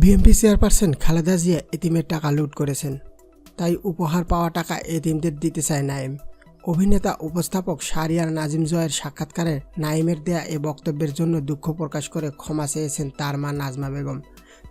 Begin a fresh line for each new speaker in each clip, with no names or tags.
BNP chairperson Khaleda Zia এতিমের টাকা লুট করেছেন। তাই উপহার পাওয়া টাকা এতিমদের দিতে চায় নাইম অভিনেতা, উপস্থাপক শাহরিয়ার নাজিম জয়ের সাক্ষাৎকারে নাইমের দেয়া এ বক্তব্যের জন্য দুঃখ প্রকাশ করে ক্ষমা চেয়েছেন তার মা নাজমা বেগম।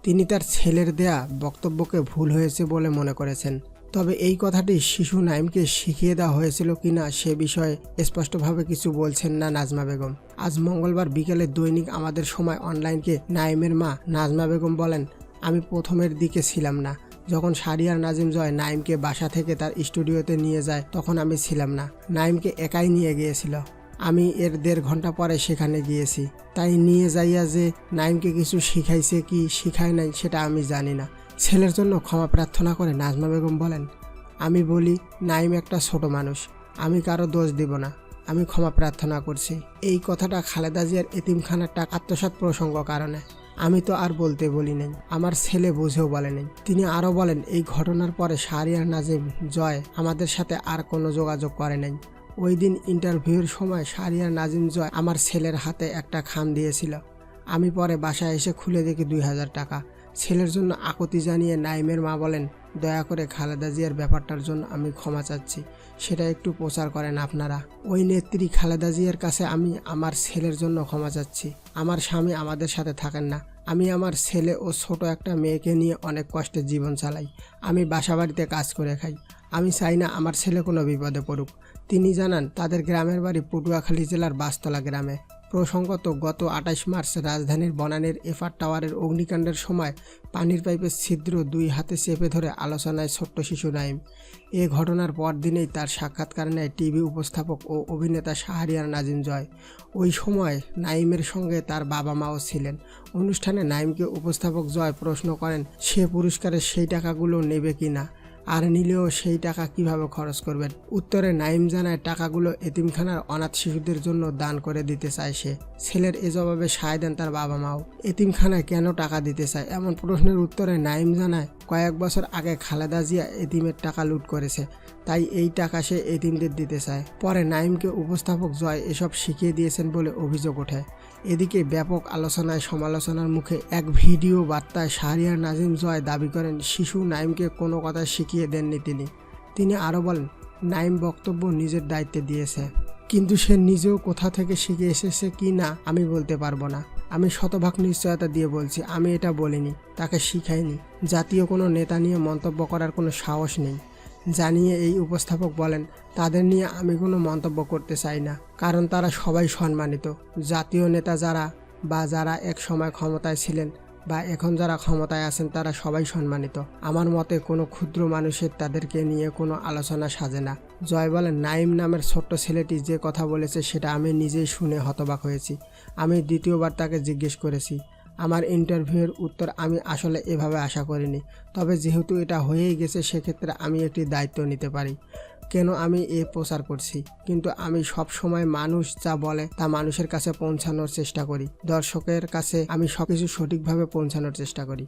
তিনি তার ছেলের দেয়া বক্তব্যকে ভুল হয়েছে বলে মনে করেছেন। তবে এই কথাটি শিশু নাইমকে শিখিয়ে দেওয়া হয়েছিল কিনা সে বিষয়ে স্পষ্টভাবে কিছু বলছেন না নাজমা বেগম। আজ মঙ্গলবার বিকেলে দৈনিক আমাদের সময় অনলাইনকে নাইমের মা নাজমা বেগম বলেন আমি প্রথমের দিকে ছিলাম না। যখন শারিয়ার নাজিম জয় নাইমকে বাসা থেকে তার স্টুডিওতে নিয়ে যায়, তখন আমি ছিলাম না। নাইমকে একাই নিয়ে গিয়েছিল। আমি এর দেড় ঘণ্টা পরে সেখানে গিয়েছি। তাই নিয়ে যাইয়া যে নাইমকে কিছু শিখাইছে কি শিখায় নাই সেটা আমি জানি না। ছেলের জন্য ক্ষমা প্রার্থনা করে নাজমা বেগম বলেন, আমি বলি, নাইম একটা ছোট মানুষ। আমি কারও দোষ দিব না। আমি ক্ষমা প্রার্থনা করছি। এই কথাটা খালেদা জিয়ার এতিমখানার টাকা আত্মসাৎ প্রসঙ্গ কারণে। আমি তো আর বলতে বলি নাই। আমার ছেলে বুঝেও বলে নাই। তিনি আরও বলেন, এই ঘটনার পরে শাহরিয়ার নাজিম জয় আমাদের সাথে আর কোনো যোগাযোগ করে নাই। ওই দিন ইন্টারভিউর সময় শাহরিয়ার নাজিম জয় আমার ছেলের হাতে একটা খাম দিয়েছিল। আমি পরে বাসায় এসে খুলে দেখি দুই হাজার টাকা। ছেলের জন্য আকতি জানিয়ে নাইমের মা বলেন দয়া করে খালেদা জিয়ার ব্যাপারটার জন্য আমি ক্ষমা চাচ্ছি। সেটা একটু প্রচার করেন আপনারা। ওই নেত্রী খালেদা জিয়ার কাছে আমি আমার ছেলের জন্য ক্ষমা চাচ্ছি। আমার স্বামী আমাদের সাথে থাকেন না। আমি আমার ছেলে ও ছোট একটা মেয়েকে নিয়ে অনেক কষ্টে জীবন চালাই। আমি বাসা বাড়িতে কাজ করে খাই। আমি চাই না আমার ছেলে কোনো বিপদে পড়ুক। তিনি জানান, তাদের গ্রামের বাড়ি পটুয়াখালী জেলার বাসতলা গ্রামে। প্রসঙ্গত, গত আঠাশ মার্চ রাজধানীর বনানের এফআর টাওয়ারের অগ্নিকাণ্ডের সময় পানির পাইপের ছিদ্র দুই হাতে চেপে ধরে আলোচনায় ছোট্ট শিশু নাইম। এ ঘটনার পর দিনেই তার সাক্ষাৎকার নেয় টিভি উপস্থাপক ও অভিনেতা শাহরিয়ার নাজিম জয়। ওই সময় নাইমের সঙ্গে তার বাবা মাও ছিলেন। অনুষ্ঠানে নাইমকে উপস্থাপক জয় প্রশ্ন করেন, সে পুরস্কারের সেই টাকাগুলো নেবে কি না? আর নিলেও সেই টাকা কীভাবে খরচ করবেন? উত্তরে নাইম জানায়, টাকাগুলো এতিমখানার অনাথ শিশুদের জন্য দান করে দিতে চায় সে। ছেলের এ জবাবে সায় দেন তার বাবা মাও এতিমখানায় কেন টাকা দিতে চায়? এমন প্রশ্নের উত্তরে নাইম জানায়, কয়েক বছর আগে খালেদা জিয়া এতিমের টাকা লুট করেছে। তাই এই টাকা সে এতিমদের দিতে চায়। পরে নাইমকে উপস্থাপক জয় এসব শিখিয়ে দিয়েছেন বলে অভিযোগ ওঠে। এদিকে ব্যাপক আলোচনায় সমালোচনার মুখে এক ভিডিও বার্তায় শাহরিয়ার নাজিম জয় দাবি করেন, শিশু নাইমকে কোনো কথা শিখিয়ে দেননি তিনি। তিনি আরও বলেন নাইম বক্তব্য নিজের দায়িত্বে দিয়েছে। কিন্তু সে নিজেও কোথা থেকে শিখে এসেছে কি না আমি বলতে পারব না। আমি শতভাগ নিশ্চয়তা দিয়ে বলছি, আমি এটা বলিনি, তাকে শিখাইনি। জাতীয় কোনো নেতা নিয়ে মন্তব্য করার কোনো সাহস নেই। জানিয়ে এই উপস্থাপক বলেন, তাদের নিয়ে আমি কোনো মন্তব্য করতে চাই না, কারণ তারা সবাই সম্মানিত। জাতীয় নেতা যারা বা যারা এক সময় ক্ষমতায় ছিলেন বা এখন যারা ক্ষমতায় আছেন, তারা সবাই সম্মানিত। আমার মতে কোনো ক্ষুদ্র মানুষের তাদেরকে নিয়ে কোনো আলোচনা সাজে না। জয় বলেন, নাইম নামের ছোট্ট ছেলেটি যে কথা বলেছে, সেটা আমি নিজেই শুনে হতবাক হয়েছি। আমি দ্বিতীয়বার তাকে জিজ্ঞেস করেছি আমার ইন্টারভিউয়ের উত্তর আমি আসলে এভাবে আশা করিনি। তবে যেহেতু এটা হয়েই গেছে, সেক্ষেত্রে আমি একটি দায়িত্ব নিতে পারি। কেন আমি এ প্রচার করছি? কিন্তু আমি সব সময় মানুষ যা বলে তা মানুষের কাছে পৌঁছানোর চেষ্টা করি। দর্শকের কাছে আমি সবকিছু সঠিকভাবে পৌঁছানোর চেষ্টা করি।